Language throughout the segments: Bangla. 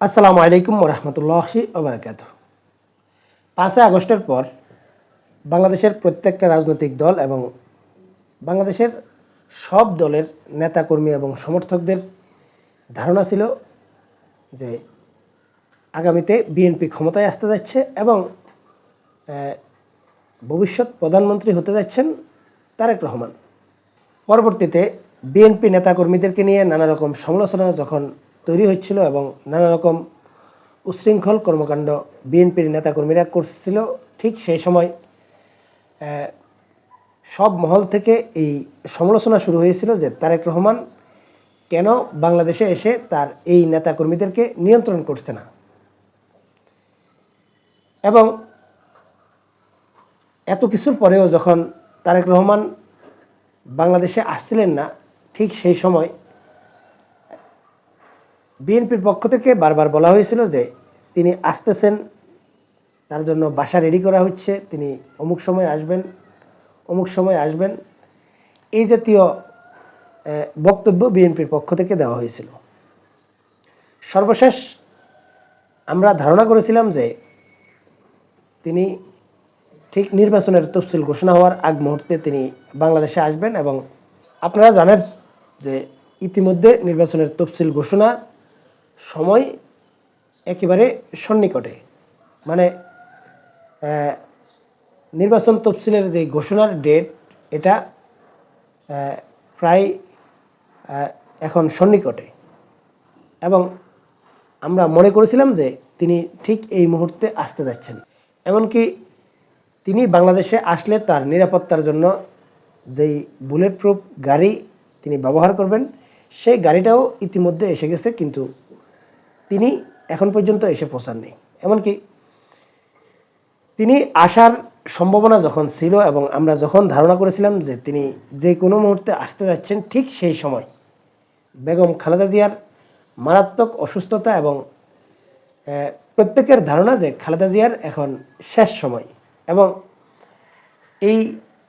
আসসালামু আলাইকুম রহমতুল্লাহি ওবরাকাত পাঁচই আগস্টের পর বাংলাদেশের প্রত্যেকটা রাজনৈতিক দল এবং বাংলাদেশের সব দলের নেতাকর্মী এবং সমর্থকদের ধারণা ছিল যে আগামীতে বিএনপি ক্ষমতায় আসতে যাচ্ছে এবং ভবিষ্যৎ প্রধানমন্ত্রী হতে যাচ্ছেন তারেক রহমান। পরবর্তীতে বিএনপি নেতাকর্মীদেরকে নিয়ে নানা রকম সমালোচনা যখন তৈরি হচ্ছিল এবং নানা রকম উশৃঙ্খল কর্মকাণ্ড বিএনপির নেতাকর্মীরা করছিল। ঠিক সেই সময় সব মহল থেকে এই সমালোচনা শুরু হয়েছিল যে তারেক রহমান কেন বাংলাদেশে এসে তার এই নেতাকর্মীদেরকে নিয়ন্ত্রণ করছে না। এবং এত কিছুর পরেও যখন তারেক রহমান বাংলাদেশে আসছিলেন না, ঠিক সেই সময় বিএনপির পক্ষ থেকে বারবার বলা হয়েছিল যে তিনি আসতেছেন, তার জন্য বাসা রেডি করা হচ্ছে, তিনি অমুক সময় আসবেন, অমুক সময় আসবেন। এই জাতীয় বক্তব্য বিএনপির পক্ষ থেকে দেওয়া হয়েছিল। সর্বশেষ আমরা ধারণা করেছিলাম যে তিনি ঠিক নির্বাচনের তফসিল ঘোষণা হওয়ার আগ মুহূর্তে তিনি বাংলাদেশে আসবেন এবং আপনারা জানেন যে ইতিমধ্যে নির্বাচনের তফসিল ঘোষণার সময় একেবারে সন্নিকটে। মানে নির্বাচন তফসিলের যে ঘোষণার ডেট এটা প্রায় এখন সন্নিকটে। এবং আমরা মনে করেছিলাম যে তিনি ঠিক এই মুহূর্তে আসতে যাচ্ছেন। এমনকি তিনি বাংলাদেশে আসলে তার নিরাপত্তার জন্য যেই বুলেট প্রুফ গাড়ি তিনি ব্যবহার করবেন, সেই গাড়িটাও ইতিমধ্যে এসে গেছে, কিন্তু তিনি এখন পর্যন্ত এসে পৌঁছাননি। এমনকি তিনি আসার সম্ভাবনা যখন ছিল এবং আমরা যখন ধারণা করেছিলাম যে তিনি যে কোনো মুহূর্তে আসতে যাচ্ছেন ঠিক সেই সময়, বেগম খালেদা জিয়ার মারাত্মক অসুস্থতা এবং প্রত্যেকের ধারণা যে খালেদা জিয়ার এখন শেষ সময় এবং এই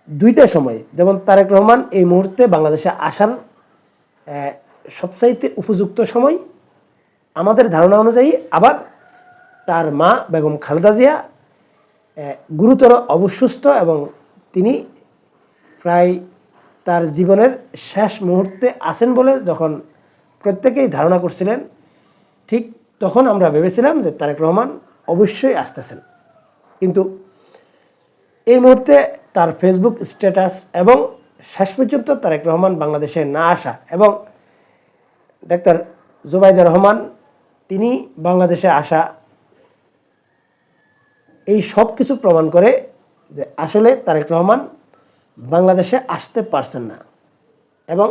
দুইটা সময়, যেমন তারেক রহমান এই মুহূর্তে বাংলাদেশে আসার সবচাইতে উপযুক্ত সময় আমাদের ধারণা অনুযায়ী আবার তার মা বেগম খালেদা জিয়া গুরুতর অবসুস্থ এবং তিনি প্রায় তার জীবনের শেষ মুহূর্তে আছেন বলে যখন প্রত্যেকেই ধারণা করছিলেন, ঠিক তখন আমরা ভেবেছিলাম যে তারেক রহমান অবশ্যই আসতেছেন। কিন্তু এই মুহূর্তে তার ফেসবুক স্ট্যাটাস এবং শেষ পর্যন্ত তারেক রহমান বাংলাদেশে না আসা এবং ডাক্তার জুবাইদা রহমান তিনি বাংলাদেশে আসা এই সব কিছু প্রমাণ করে যে আসলে তারেক রহমান বাংলাদেশে আসতে পারছেন না। এবং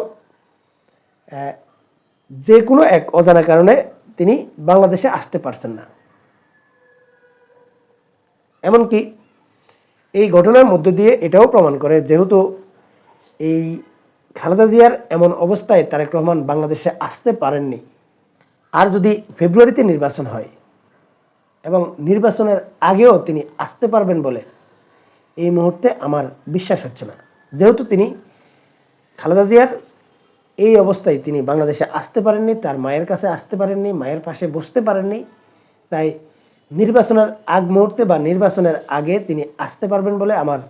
যে কোনো এক অজানা কারণে তিনি বাংলাদেশে আসতে পারছেন না। এমনকি এই ঘটনার মধ্য দিয়ে এটাও প্রমাণ করে যেহেতু এই খালেদা জিয়ার এমন অবস্থায় তারেক রহমান বাংলাদেশে আসতে পারেননি। আর যদি ফেব্রুয়ারিতে নির্বাচন হয় এবং নির্বাচনের আগেও তিনি আসতে পারবেন বলে এই মুহূর্তে আমার বিশ্বাস হচ্ছে না। যেহেতু তিনি খালেদা জিয়ার এই অবস্থায় তিনি বাংলাদেশে আসতে পারেননি, তার মায়ের কাছে আসতে পারেননি, মায়ের পাশে বসতে পারেননি, তাই নির্বাচনের আগ মুহূর্তে বা নির্বাচনের আগে তিনি আসতে পারবেন বলে আমার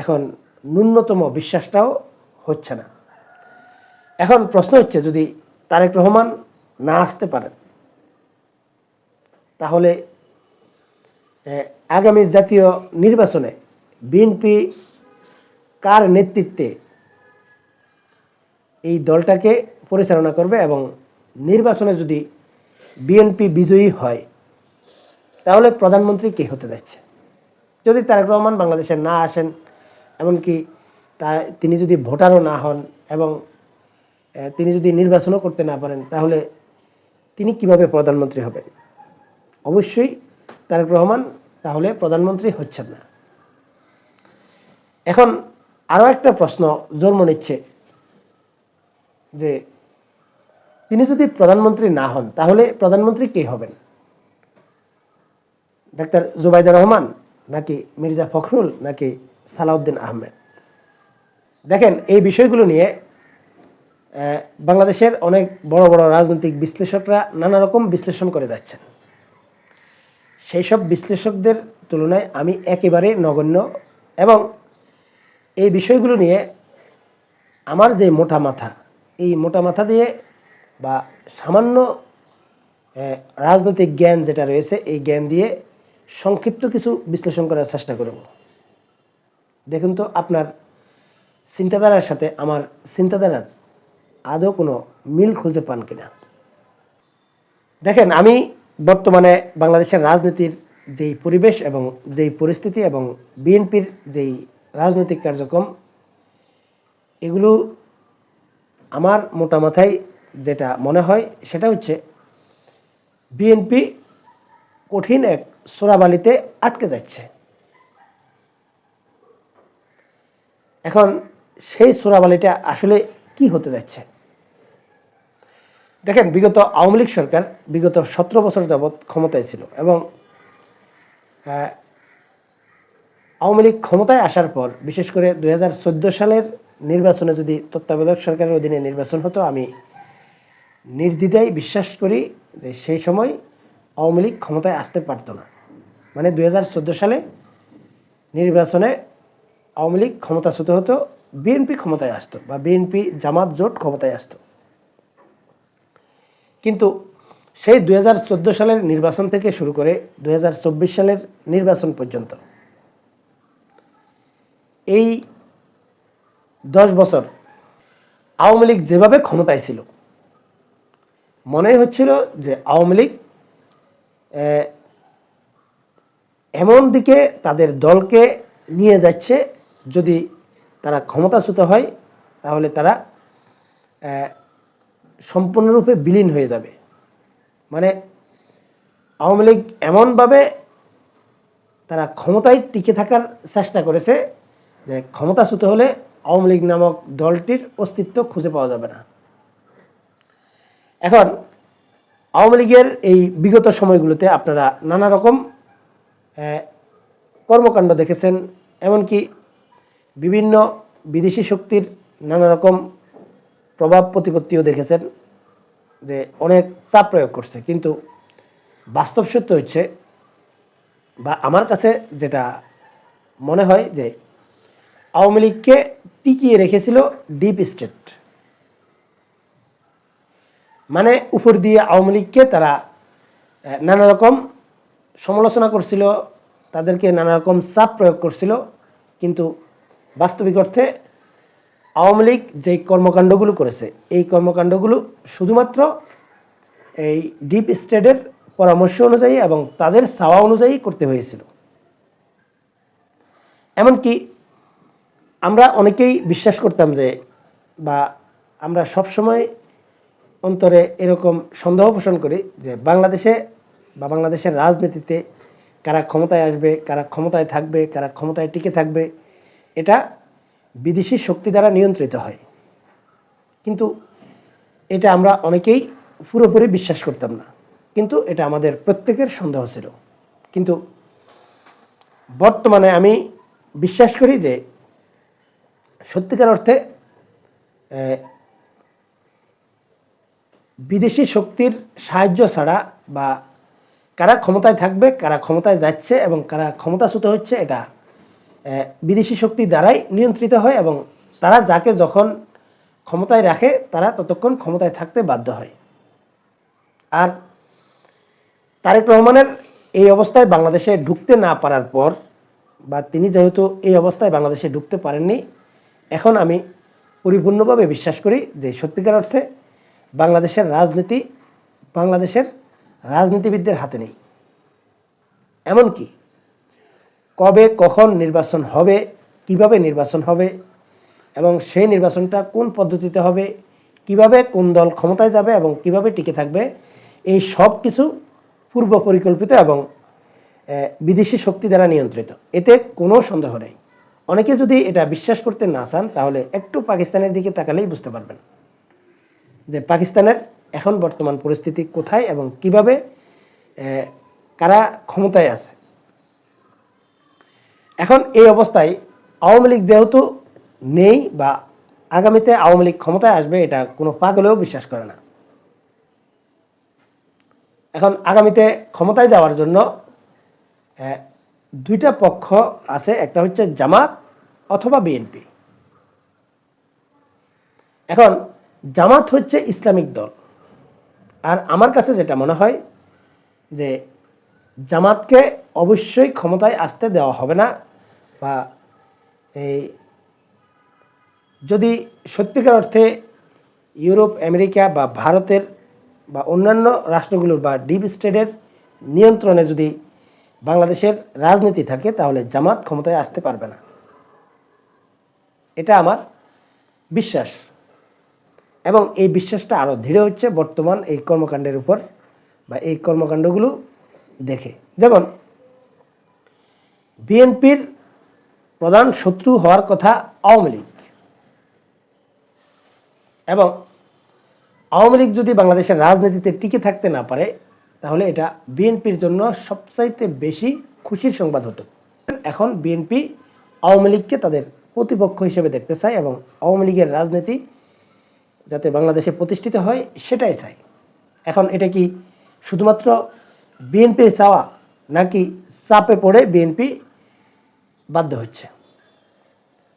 এখন ন্যূনতম বিশ্বাসটাও হচ্ছে না। এখন প্রশ্ন হচ্ছে, যদি তারেক রহমান না আসতে পারেন তাহলে আগামী জাতীয় নির্বাচনে বিএনপি কার নেতৃত্বে এই দলটাকে পরিচালনা করবে এবং নির্বাচনে যদি বিএনপি বিজয়ী হয়, তাহলে প্রধানমন্ত্রী কে হতে যাচ্ছে? যদি তারেক রহমান বাংলাদেশে না আসেন, এমনকি তা, তিনি যদি ভোটারও না হন এবং তিনি যদি নির্বাচনও করতে না পারেন, তাহলে তিনি কীভাবে প্রধানমন্ত্রী হবেন? অবশ্যই তারেক রহমান তাহলে প্রধানমন্ত্রী হচ্ছেন না। এখন আরও একটা প্রশ্ন জন্ম নিচ্ছে যে তিনি যদি প্রধানমন্ত্রী না হন, তাহলে প্রধানমন্ত্রী কে হবেন? ডাক্তার জুবাইদা রহমান নাকি মির্জা ফখরুল নাকি সালাউদ্দিন আহমেদ? দেখেন, এই বিষয়গুলো নিয়ে বাংলাদেশের অনেক বড় বড় রাজনৈতিক বিশ্লেষকরা নানা রকম বিশ্লেষণ করে যাচ্ছেন। সেই সব বিশ্লেষকদের তুলনায় আমি একেবারে নগণ্য এবং এই বিষয়গুলো নিয়ে আমার যে মোটা মাথা, এই মোটা মাথা দিয়ে বা সামান্য রাজনৈতিক জ্ঞান যেটা রয়েছে, এই জ্ঞান দিয়ে সংক্ষিপ্ত কিছু বিশ্লেষণ করার চেষ্টা করব। দেখুন তো, আপনার চিন্তাধারার সাথে, আমার চিন্তাধারার আদৌ কোনো মিল খুঁজে পান কিনা। দেখেন, আমি বর্তমানে বাংলাদেশের রাজনীতির যেই পরিবেশ এবং যেই পরিস্থিতি এবং বিএনপির যেই রাজনৈতিক কার্যক্রম, এগুলো আমার মোটা মাথায় যেটা মনে হয় সেটা হচ্ছে, বিএনপি কঠিন এক সোরাবালিতে আটকে যাচ্ছে। এখন সেই সোরাবালিটা আসলে কি হতে যাচ্ছে? দেখেন, বিগত আওয়ামী লীগ সরকার বিগত সতেরো বছর যাবৎ ক্ষমতায় ছিল এবং আওয়ামী লীগ ক্ষমতায় আসার পর, বিশেষ করে দু হাজার চোদ্দ সালের নির্বাচনে যদি তত্ত্বাবধায়ক সরকারের অধীনে নির্বাচন হতো, আমি নির্দ্বিধায় বিশ্বাস করি যে সেই সময় আওয়ামী লীগ ক্ষমতায় আসতে পারতো না। মানে দু হাজার চোদ্দ সালে নির্বাচনে আওয়ামী লীগ ক্ষমতাচ্যুত হতো, বিএনপি ক্ষমতায় আসতো বা বিএনপি জামাত জোট ক্ষমতায় আসতো। কিন্তু সেই দু হাজার চোদ্দ সালের নির্বাচন থেকে শুরু করে দু হাজার চব্বিশ সালের নির্বাচন পর্যন্ত। এই দশ বছর আওয়ামী লীগ যেভাবে ক্ষমতায় ছিল মনে হচ্ছিল যে আওয়ামী লীগ এমন দিকে তাদের দলকে নিয়ে যাচ্ছে, যদি তারা ক্ষমতাচ্যুত হয়, তাহলে তারা সম্পূর্ণরূপে বিলীন হয়ে যাবে। মানে আওয়ামী লীগ এমনভাবে তারা ক্ষমতায় টিকে থাকার চেষ্টা করেছে যে ক্ষমতাচ্যুত হলে আওয়ামী লীগ নামক দলটির অস্তিত্ব খুঁজে পাওয়া যাবে না। এখন আওয়ামী লীগের এই বিগত সময়গুলোতে আপনারা নানা রকম কর্মকাণ্ড দেখেছেন, এমনকি বিভিন্ন বিদেশি শক্তির নানা রকম প্রভাব প্রতিপত্তিও দেখেছেন যে অনেক চাপ প্রয়োগ করছে। কিন্তু বাস্তব সত্য হচ্ছে, বা আমার কাছে যেটা মনে হয় যে আওয়ামী লীগকে টিকিয়ে রেখেছিল ডিপ স্টেট মানে উপর দিয়ে আওয়ামী লীগকে তারা নানা রকম সমালোচনা করছিল, তাদেরকে নানা রকম চাপ প্রয়োগ করছিল, কিন্তু বাস্তবিক অর্থে আওয়ামী লীগ যে কর্মকাণ্ডগুলো করেছে, এই কর্মকাণ্ডগুলো শুধুমাত্র এই ডিপ স্টেটের পরামর্শ অনুযায়ী এবং তাদের চাওয়া অনুযায়ী করতে হয়েছিল। এমনকি আমরা অনেকেই বিশ্বাস করতাম যে বা আমরা সবসময় অন্তরে এরকম সন্দেহ পোষণ করি যে বাংলাদেশে বা বাংলাদেশের রাজনীতিতে কারা ক্ষমতায় আসবে, কারা ক্ষমতায় থাকবে, কারা ক্ষমতায় টিকে থাকবে, এটা বিদেশি শক্তি দ্বারা নিয়ন্ত্রিত হয়। কিন্তু এটা আমরা অনেকেই পুরোপুরি বিশ্বাস করতাম না। কিন্তু এটা আমাদের প্রত্যেকের সন্দেহ ছিল। কিন্তু বর্তমানে আমি বিশ্বাস করি যে সত্যিকার অর্থে বিদেশি শক্তির সাহায্য ছাড়া বা কারা ক্ষমতায় থাকবে, কারা ক্ষমতায় যাচ্ছে এবং কারা ক্ষমতাচ্যুত হচ্ছে, এটা বিদেশি শক্তি দ্বারাই নিয়ন্ত্রিত হয় এবং তারা যাকে যখন ক্ষমতায় রাখে, তারা ততক্ষণ ক্ষমতায় থাকতে বাধ্য হয়। আর তারেক রহমানের এই অবস্থায় বাংলাদেশে ঢুকতে না পারার পর, বা তিনি যেহেতু এই অবস্থায় বাংলাদেশে ঢুকতে পারেননি, এখন আমি পরিপূর্ণভাবে বিশ্বাস করি যে সত্যিকার অর্থে বাংলাদেশের রাজনীতি বাংলাদেশের রাজনীতিবিদদের হাতে নেই। এমনকি কবে কখন নির্বাচন হবে, কীভাবে নির্বাচন হবে, এবং সেই নির্বাচনটা কোন পদ্ধতিতে হবে, কীভাবে কোন দল ক্ষমতায় যাবে এবং কীভাবে টিকে থাকবে, এই সব কিছু পূর্ব পরিকল্পিত এবং বিদেশি শক্তি দ্বারা নিয়ন্ত্রিত। এতে কোনো সন্দেহ নেই। অনেকে যদি এটা বিশ্বাস করতে না চান, তাহলে একটু পাকিস্তানের দিকে তাকালেই বুঝতে পারবেন যে পাকিস্তানের এখন বর্তমান পরিস্থিতি কোথায় এবং কীভাবে কারা ক্ষমতায় আছে। এখন এই অবস্থায় আওয়ামী লীগ যেহেতু নেই বা আগামীতে আওয়ামী লীগ ক্ষমতায় আসবে, এটা কোনো পাগলেও বিশ্বাস করে না। এখন আগামীতে ক্ষমতায় যাওয়ার জন্য দুইটা পক্ষ আছে, একটা হচ্ছে জামাত অথবা বিএনপি। এখন জামাত হচ্ছে ইসলামিক দল। আর আমার কাছে যেটা মনে হয় যে জামাতকে অবশ্যই ক্ষমতায় আসতে দেওয়া হবে না বা এই যদি সত্যিকার অর্থে ইউরোপ, আমেরিকা বা ভারতের বা অন্যান্য রাষ্ট্রগুলোর বা ডিপ স্টেটের নিয়ন্ত্রণে যদি বাংলাদেশের রাজনীতি থাকে, তাহলে জামাত ক্ষমতায় আসতে পারবে না। এটা আমার বিশ্বাস। এবং এই বিশ্বাসটা আরও ধীরে হচ্ছে বর্তমান এই কর্মকাণ্ডের উপর বা এই কর্মকাণ্ডগুলো দেখে। যেমন, বিএনপির প্রধান শত্রু হওয়ার কথা আওয়ামী লীগ। এবং আওয়ামী লীগ যদি বাংলাদেশের রাজনীতিতে টিকে থাকতে না পারে, তাহলে এটা বিএনপির জন্য সবচাইতে বেশি খুশির সংবাদ হতো। এখন বিএনপি আওয়ামী লীগকে তাদের প্রতিপক্ষ হিসেবে দেখতে চায় এবং আওয়ামী লীগের রাজনীতি যাতে বাংলাদেশে প্রতিষ্ঠিত হয়, সেটাই চাই এখন এটা কি শুধুমাত্র বিএনপির চাওয়া নাকি চাপে পড়ে বিএনপি বাধ্য হচ্ছে।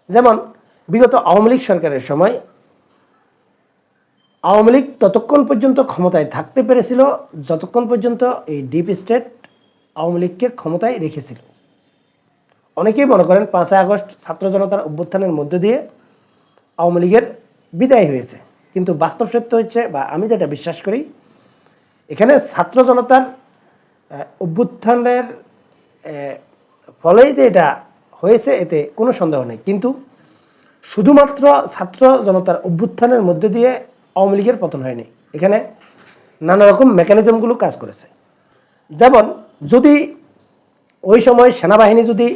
যেমন, বিগত আওয়ামী লীগ সরকারের সময় আওয়ামী লীগ ততক্ষণ পর্যন্ত ক্ষমতায় থাকতে পেরেছিল, যতক্ষণ পর্যন্ত এই ডিপ স্টেট আওয়ামী লীগকে ক্ষমতায় রেখেছিল। অনেকেই মনে করেন পাঁচই আগস্ট ছাত্র জনতার অভ্যুত্থানের মধ্য দিয়ে আওয়ামী লীগের বিদায় হয়েছে। কিন্তু বাস্তব সত্য হচ্ছে, বা আমি যেটা বিশ্বাস করি, এখানে ছাত্র জনতার অভ্যুত্থানের ফলেই যে এটা হয়েছে, এতে কোনো সন্দেহ নেই। কিন্তু শুধুমাত্র ছাত্র জনতার অভ্যুত্থানের মধ্য দিয়ে আওয়ামী লীগের পতন হয়নি। এখানে নানা রকম মেকানিজমগুলো কাজ করেছে। যেমন, যদি ওই সময় সেনাবাহিনী যদি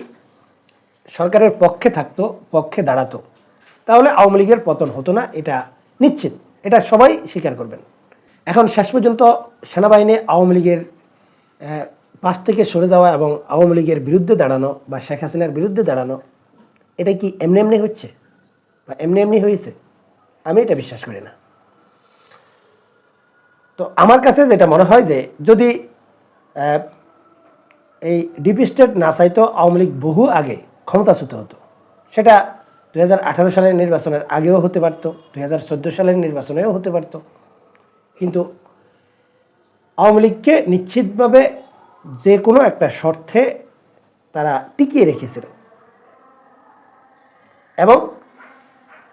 সরকারের পক্ষে থাকতো, পক্ষে দাঁড়াতো, তাহলে আওয়ামী লীগের পতন হতো না, এটা নিশ্চিত। এটা সবাই স্বীকার করবেন। এখন শেষ পর্যন্ত সেনাবাহিনী আওয়ামী লীগের পাশ থেকে সরে যাওয়া এবং আওয়ামী লীগের বিরুদ্ধে দাঁড়ানো বা শেখ হাসিনার বিরুদ্ধে দাঁড়ানো, এটা কি এমনি এমনি হচ্ছে? বা এমনি এমনি হয়েছে? আমি এটা বিশ্বাস করি না। তো আমার কাছে যেটা মনে হয় যে, যদি এই ডিপ স্টেট না চাইতো আওয়ামী লীগ বহু আগে ক্ষমতাচ্যুত হতো, সেটা দু হাজার আঠারো সালের নির্বাচনের আগেও হতে পারতো দু সালের নির্বাচনেও হতে পারতো। কিন্তু আওয়ামী লীগকে নিশ্চিতভাবে যে কোনো একটা শর্তে তারা টিকিয়ে রেখেছিল। এবং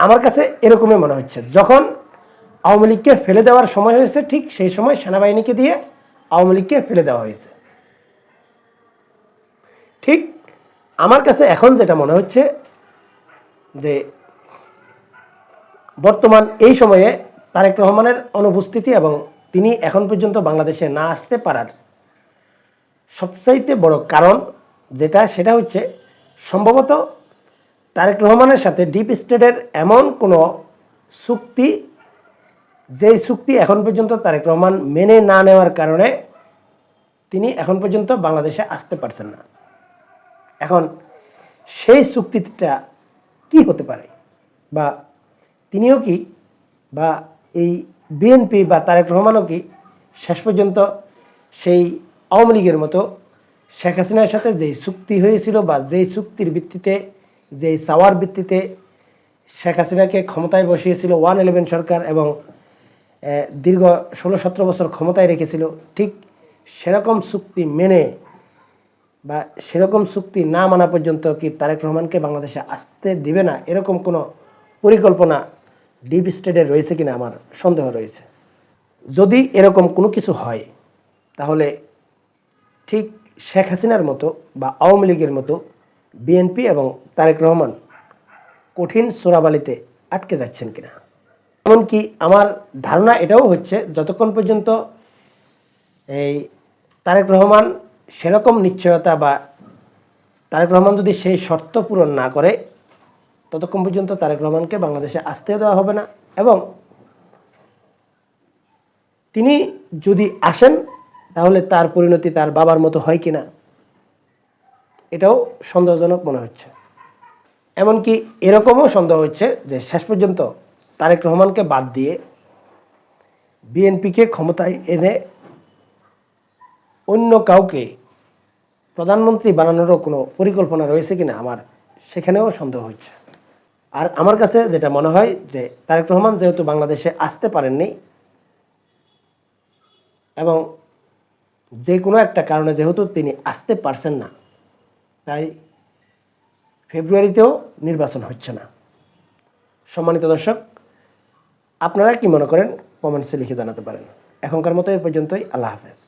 আমার কাছে এরকমই মনে হচ্ছে, যখন আওয়ামী লীগকে ফেলে দেওয়ার সময় হয়েছে, ঠিক সেই সময় সেনাবাহিনীকে দিয়ে আওয়ামী লীগকে ফেলে দেওয়া হয়েছে। ঠিক আমার কাছে এখন যেটা মনে হচ্ছে যে বর্তমান এই সময়ে তারেক রহমানের অনুপস্থিতি এবং তিনি এখন পর্যন্ত বাংলাদেশে না আসতে পারার সবচাইতে বড় কারণ যেটা, সেটা হচ্ছে সম্ভবত তারেক রহমানের সাথে ডিপ স্টেটের এমন কোনো চুক্তি, যেই চুক্তি এখন পর্যন্ত তারেক রহমান মেনে না নেওয়ার কারণে তিনি এখন পর্যন্ত বাংলাদেশে আসতে পারছেন না। এখন সেই চুক্তিটা কি হতে পারে? বা তিনিও কি? বা এই বিএনপি বা তারেক রহমানও কি শেষ পর্যন্ত সেই আওয়ামী লীগের মতো শেখ হাসিনার সাথে যেই চুক্তি হয়েছিল বা যেই চুক্তির ভিত্তিতে, যেই চাওয়ার ভিত্তিতে শেখ হাসিনাকে ক্ষমতায় বসিয়েছিল ওয়ান ইলেভেন সরকার এবং দীর্ঘ ষোলো সতেরো বছর ক্ষমতায় রেখেছিল, ঠিক সেরকম চুক্তি মেনে বা সেরকম চুক্তি না মানা পর্যন্ত কি তারেক রহমানকে বাংলাদেশে আসতে দিবে না? এরকম কোনো পরিকল্পনা ডিপ স্টেটের রয়েছে কিনা আমার সন্দেহ রয়েছে। যদি এরকম কোনো কিছু হয়, তাহলে ঠিক শেখ হাসিনার মতো বা আওয়ামী লীগের মতো বিএনপি এবং তারেক রহমান কঠিন চোরাবালিতে আটকে যাচ্ছেন কিনা। এমনকি আমার ধারণা এটাও হচ্ছে, যতক্ষণ পর্যন্ত এই তারেক রহমান সেরকম নিশ্চয়তা বা তারেক রহমান যদি সেই শর্ত পূরণ না করে ততক্ষণ পর্যন্ত তারেক রহমানকে বাংলাদেশে আসতে দেওয়া হবে না। এবং তিনি যদি আসেন, তাহলে তার পরিণতি তার বাবার মতো হয় কিনা, এটাও সন্দেহজনক মনে হচ্ছে। এমনকি এরকমও সন্দেহ হচ্ছে যে শেষ পর্যন্ত তারেক রহমানকে বাদ দিয়ে বিএনপিকে ক্ষমতায় এনে অন্য কাউকে প্রধানমন্ত্রী বানানোরও কোনো পরিকল্পনা রয়েছে কিনা, আমার সেখানেও সন্দেহ হচ্ছে। আর আমার কাছে যেটা মনে হয় যে তারেক রহমান যেহেতু বাংলাদেশে আসতে পারেননি এবং যে কোনো একটা কারণে যেহেতু তিনি আসতে পারছেন না, তাই ফেব্রুয়ারিতেও নির্বাচন হচ্ছে না। সম্মানিত দর্শক, আপনারা কি মনে করেন? কমেন্টসে লিখে জানাতে পারেন। এখনকার মতো এই পর্যন্তই, আল্লাহ হাফেজ।